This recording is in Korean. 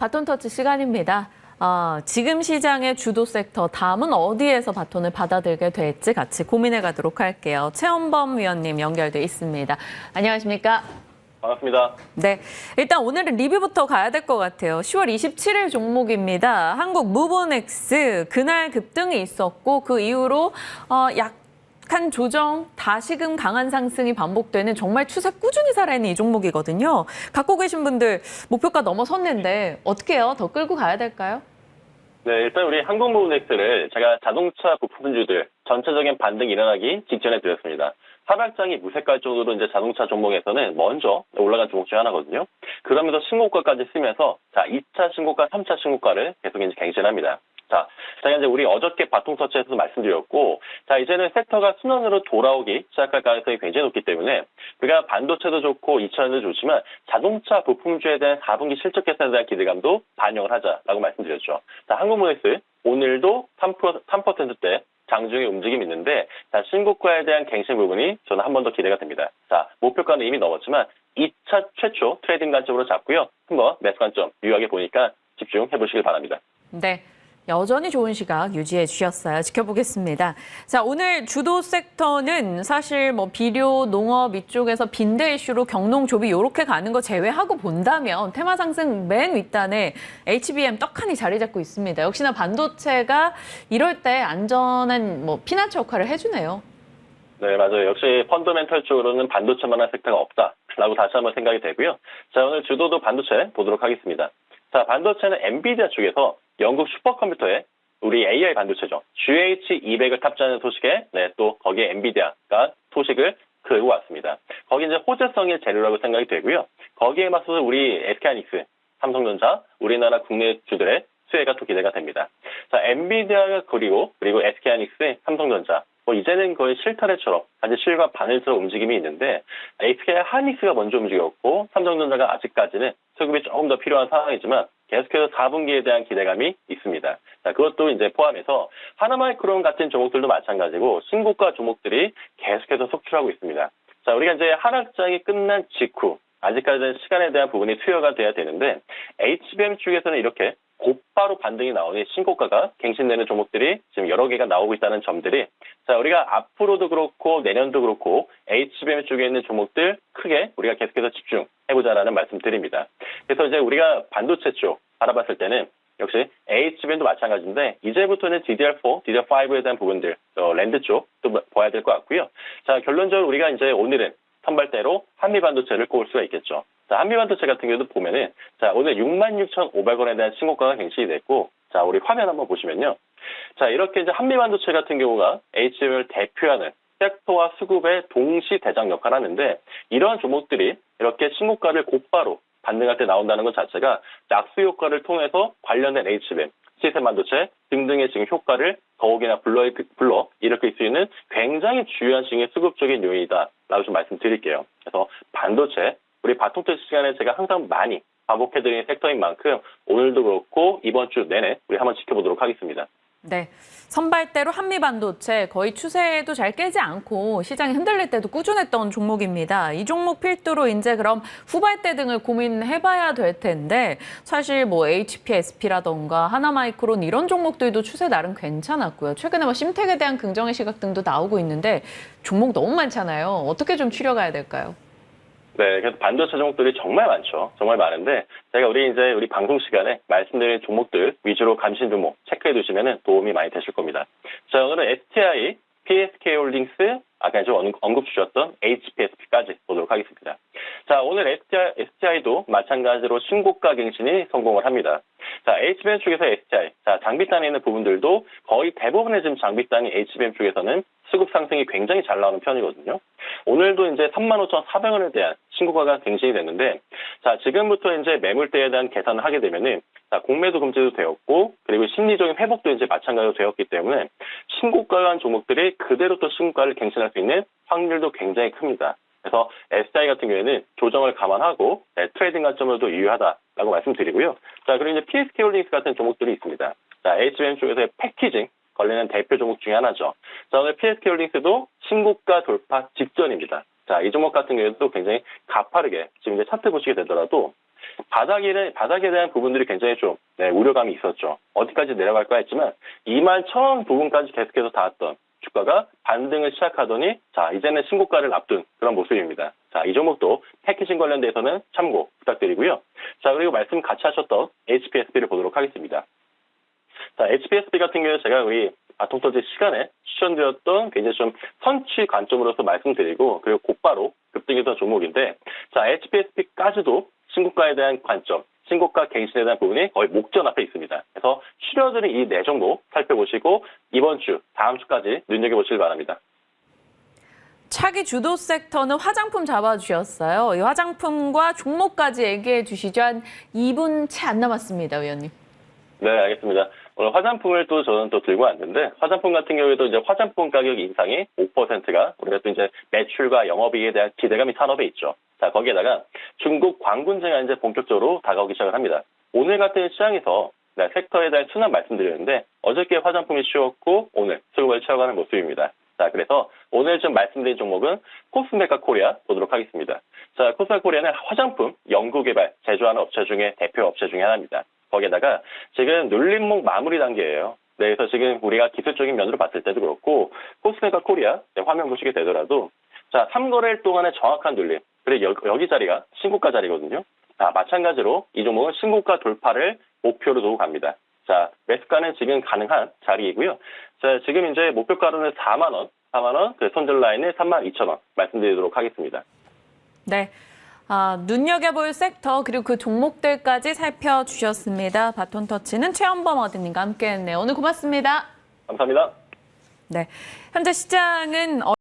바톤 터치 시간입니다. 아, 지금 시장의 주도 섹터 다음은 어디에서 바톤을 받아들게 될지 같이 고민해 가도록 할게요. 최원범 위원님 연결돼 있습니다. 안녕하십니까? 반갑습니다. 네. 일단 오늘은 리뷰부터 가야 될 것 같아요. 10월 27일 종목입니다. 한국 무브넥스 그날 급등이 있었고 그 이후로 어, 약 한 조정, 다시금 강한 상승이 반복되는 정말 추세 꾸준히 살아있는 이 종목이거든요. 갖고 계신 분들 목표가 넘어섰는데 어떻게 해요? 더 끌고 가야 될까요? 네, 일단 우리 항공모브넥스를 제가 자동차 부품주들 전체적인 반등이 일어나기 직전에 드렸습니다. 하락장이 무색할 정도로 이제 자동차 종목에서는 먼저 올라간 종목 중 하나거든요. 그러면서 신고가까지 쓰면서 자, 2차 신고가, 3차 신고가를 계속 이제 갱신합니다. 자, 제가 이제 우리 어저께 바통 터치에서도 말씀드렸고, 자, 이제는 섹터가 순환으로 돌아오기 시작할 가능성이 굉장히 높기 때문에, 우리가 반도체도 좋고 2차전도 좋지만 자동차 부품주에 대한 4분기 실적 개선에 대한 기대감도 반영을 하자라고 말씀드렸죠. 자, 한국모네스 오늘도 3%, 3%대 장중의 움직임이 있는데, 자, 신고가에 대한 갱신 부분이 저는 한 번 더 기대가 됩니다. 자, 목표가는 이미 넘었지만 2차 최초 트레이딩 관점으로 잡고요. 한번 매수 관점 유효하게 보니까 집중해 보시길 바랍니다. 네. 여전히 좋은 시각 유지해 주셨어요. 지켜보겠습니다. 자, 오늘 주도 섹터는 사실 뭐 비료, 농업 이쪽에서 빈대 이슈로 경농 조비 이렇게 가는 거 제외하고 본다면 테마 상승 맨 윗단에 HBM 떡하니 자리 잡고 있습니다. 역시나 반도체가 이럴 때 안전한 뭐 피나치 역할을 해주네요. 네, 맞아요. 역시 펀더멘털 쪽으로는 반도체만한 섹터가 없다라고 다시 한번 생각이 되고요. 자, 오늘 주도도 반도체 보도록 하겠습니다. 자, 반도체는 엔비디아 쪽에서 영국 슈퍼컴퓨터에 우리 AI 반도체죠. GH200을 탑재하는 소식에 네, 또 거기에 엔비디아가 소식을 그고 왔습니다. 거기 이제 호재성의 재료라고 생각이 되고요. 거기에 맞서서 우리 SK하이닉스, 삼성전자, 우리나라 국내 주들의 수혜가 또 기대가 됩니다. 자, 엔비디아가 그리고 그리고 SK하이닉스, 삼성전자 뭐 이제는 거의 실타래처럼 아주 실과 바늘처럼 움직임이 있는데 SK 하이닉스가 먼저 움직였고 삼성전자가 아직까지는 수급이 조금 더 필요한 상황이지만 계속해서 4분기에 대한 기대감이 있습니다. 자, 그것도 이제 포함해서 하나마이크론 같은 종목들도 마찬가지고 신고가 종목들이 계속해서 속출하고 있습니다. 자, 우리가 이제 하락장이 끝난 직후 아직까지는 시간에 대한 부분이 수여가 돼야 되는데 HBM 쪽에서는 이렇게 곧바로 반등이 나오니 신고가가 갱신되는 종목들이 지금 여러 개가 나오고 있다는 점들이 자 우리가 앞으로도 그렇고 내년도 그렇고 HBM 쪽에 있는 종목들 크게 우리가 계속해서 집중해보자라는 말씀드립니다. 그래서 이제 우리가 반도체 쪽 바라봤을 때는 역시 HBM도 마찬가지인데 이제부터는 DDR4, DDR5에 대한 부분들 어, 랜드 쪽도 봐야 될 것 같고요. 자 결론적으로 우리가 이제 오늘은 선발대로 한미 반도체를 꼽을 수가 있겠죠. 자, 한미 반도체 같은 경우도 보면은, 자, 오늘 66,500원에 대한 신고가가 갱신이 됐고, 자, 우리 화면 한번 보시면요. 자, 이렇게 이제 한미 반도체 같은 경우가 HBM을 대표하는 섹터와 수급의 동시 대장 역할을 하는데, 이러한 종목들이 이렇게 신고가를 곧바로 반등할 때 나온다는 것 자체가 낙수 효과를 통해서 관련된 HBM, 시스템 반도체 등등의 지금 효과를 더욱이나 불러, 불러 일으킬 수 있는 굉장히 중요한 지금의 수급적인 요인이다라고 좀 말씀드릴게요. 그래서 반도체, 우리 바통 테스 시간에 제가 항상 많이 반복해드리는 섹터인 만큼 오늘도 그렇고 이번 주 내내 우리 한번 지켜보도록 하겠습니다. 네. 선발대로 한미 반도체 거의 추세도 잘 깨지 않고 시장이 흔들릴 때도 꾸준했던 종목입니다. 이 종목 필두로 이제 그럼 후발대 등을 고민해봐야 될 텐데 사실 뭐 HPSP라던가 하나마이크론 이런 종목들도 추세 나름 괜찮았고요. 최근에 뭐 심텍에 대한 긍정의 시각 등도 나오고 있는데 종목 너무 많잖아요. 어떻게 좀 추려가야 될까요? 네, 그래서 반도체 종목들이 정말 많죠. 정말 많은데 제가 우리 이제 우리 방송 시간에 말씀드린 종목들 위주로 감신 주목 체크해 두시면 도움이 많이 되실 겁니다. 자, 오늘은 STI, PSK 홀딩스, 아까 이제 언급 주셨던 HPSP까지 보도록 하겠습니다. 자, 오늘 STI, STI도 마찬가지로 신고가 갱신이 성공을 합니다. 자, HBM 쪽에서 STI, 자, 장비단에 있는 부분들도 거의 대부분의 지금 장비단이 HBM 쪽에서는 수급 상승이 굉장히 잘 나오는 편이거든요. 오늘도 이제 35,400원에 대한 신고가가 갱신이 됐는데, 자, 지금부터 이제 매물대에 대한 계산을 하게 되면은, 자, 공매도 금지도 되었고, 그리고 심리적인 회복도 이제 마찬가지로 되었기 때문에, 신고가한 종목들이 그대로 또 신고가를 갱신할 수 있는 확률도 굉장히 큽니다. 그래서 SI 같은 경우에는 조정을 감안하고 네, 트레이딩 관점으로도 유효하다라고 말씀드리고요. 자, 그리고 이제 PSK 홀딩스 같은 종목들이 있습니다. 자, HBM 쪽에서의 패키징 걸리는 대표 종목 중에 하나죠. 자, 오늘 PSK 홀딩스도 신고가 돌파 직전입니다. 자, 이 종목 같은 경우에도 굉장히 가파르게 지금 이제 차트 보시게 되더라도 바닥에, 바닥에 대한 부분들이 굉장히 좀 네, 우려감이 있었죠. 어디까지 내려갈까 했지만 2만 1천 부분까지 계속해서 닿았던 주가가 반등을 시작하더니 자 이제는 신고가를 앞둔 그런 모습입니다. 자이 종목도 패키징 관련돼서는 참고 부탁드리고요. 자 그리고 말씀 같이 하셨던 HPSB를 보도록 하겠습니다. 자 HPSB 같은 경우는 제가 우리 바통터지 시간에 추천드렸던 굉장히 좀 선취 관점으로서 말씀드리고 그리고 곧바로 급등했던 종목인데 자 HPSB까지도 신고가에 대한 관점 신고가 갱신에 대한 부분이 거의 목전 앞에 있습니다. 그래서 추려드린 이 네 종목 살펴보시고 이번 주, 다음 주까지 눈여겨보시길 바랍니다. 차기 주도 섹터는 화장품 잡아주셨어요. 이 화장품과 종목까지 얘기해 주시죠. 한 2분 채 안 남았습니다, 위원님. 네, 알겠습니다. 오늘 화장품을 또 저는 또 들고 왔는데 화장품 같은 경우에도 이제 화장품 가격 인상이 5%가 우리가 또 이제 매출과 영업이익에 대한 기대감이 산업에 있죠. 자, 거기에다가 중국 광군제가 이제 본격적으로 다가오기 시작을 합니다. 오늘 같은 시장에서 네, 섹터에 대한 순환 말씀드렸는데 어저께 화장품이 쉬었고 오늘 수급을 채워가는 모습입니다. 자, 그래서 오늘 좀 말씀드린 종목은 코스메카 코리아 보도록 하겠습니다. 자, 코스메카 코리아는 화장품 연구개발 제조하는 업체 중에 대표 업체 중에 하나입니다. 거기에다가 지금 눌림목 마무리 단계예요. 네, 그래서 지금 우리가 기술적인 면으로 봤을 때도 그렇고 코스메카 코리아 네, 화면 보시게 되더라도 자, 3거래일 동안의 정확한 눌림. 그리고 여- 여기 자리가 신고가 자리거든요. 자, 마찬가지로 이 종목은 신고가 돌파를 목표로 두고 갑니다. 자, 매수가는 지금 가능한 자리이고요. 자, 지금 이제 목표가로는 4만 원, 4만 원, 그 손절 라인은 3만 2천 원 말씀드리도록 하겠습니다. 네. 아, 눈여겨볼 섹터 그리고 그 종목들까지 살펴주셨습니다. 바톤 터치는 최현범 어드님과 함께했네요. 오늘 고맙습니다. 감사합니다. 네. 현재 시장은